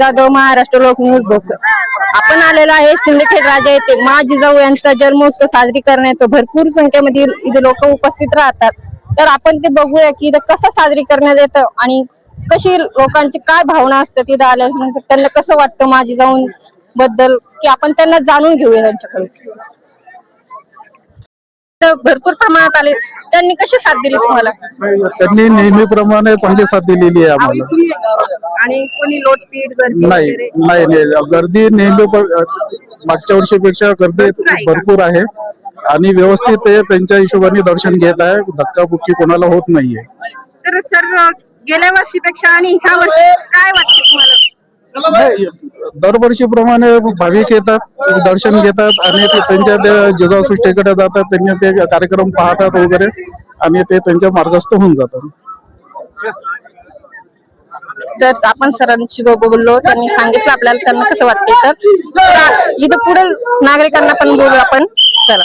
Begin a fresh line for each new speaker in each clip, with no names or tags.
जाधव महाराष्ट्र लोक न्यूज भोक आपण आलेलो आहे सिंदखेड राजा येथे. मा जिजाऊ यांचा जन्मोत्सव साजरी करण्यात येतो. भरपूर संख्येमध्ये इथे लोक उपस्थित राहतात. तर आपण ते बघूया की इथं कसं साजरी करण्यात येतं आणि कशी लोकांची काय भावना असतात तिथं आल्यानंतर त्यांना कसं वाटतं मा जिजाऊ बद्दल की आपण त्यांना जाणून घेऊया त्यांच्याकडे भरपूर प्रमाणात आले. त्यांनी कशी साथ दिली तुम्हाला?
त्यांनी नेहमीप्रमाणे चांगली साथ दिलेली आहे आम्हाला.
आणि कोणी लोटपीट गर्दी
नाही
वगैरे?
नाही नाही. गर्दी नेहमी मागच्या वर्षीपेक्षा गर्दी
भरपूर आहे.
आणि व्यवस्थित ते त्यांच्या हिशोबाने दर्शन घेत आहे. धक्काबुक्की कोणाला होत नाहीये.
तर सर गेल्या वर्षीपेक्षा आणि ह्या वर्षी काय वाटतं तुम्हाला?
दरवर्षीप्रमाणे भाविक येतात दर्शन घेतात आणि ते त्यांच्या त्या जिजाऊ सृष्टीकडे जातात त्यांनी ते कार्यक्रम पाहतात वगैरे आणि ते त्यांच्या मार्गस्थ होऊन जातात.
तर आपण सरांशी बोललो त्यांनी सांगितलं आपल्याला त्यांना कसं वाटतंय तर. तर इथं पुढे नागरिकांना पण बोलू आपण. चला.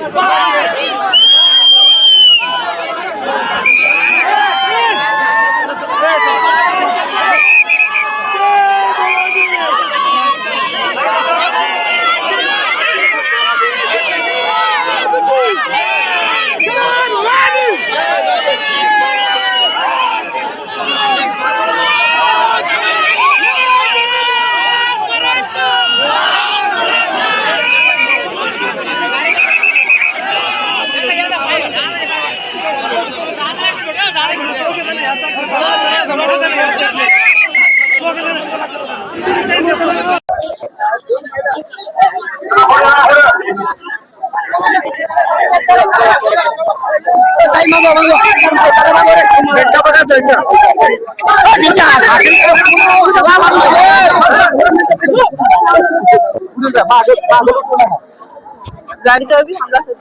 Bye. Bye. गाडीचा बी हमला असेल.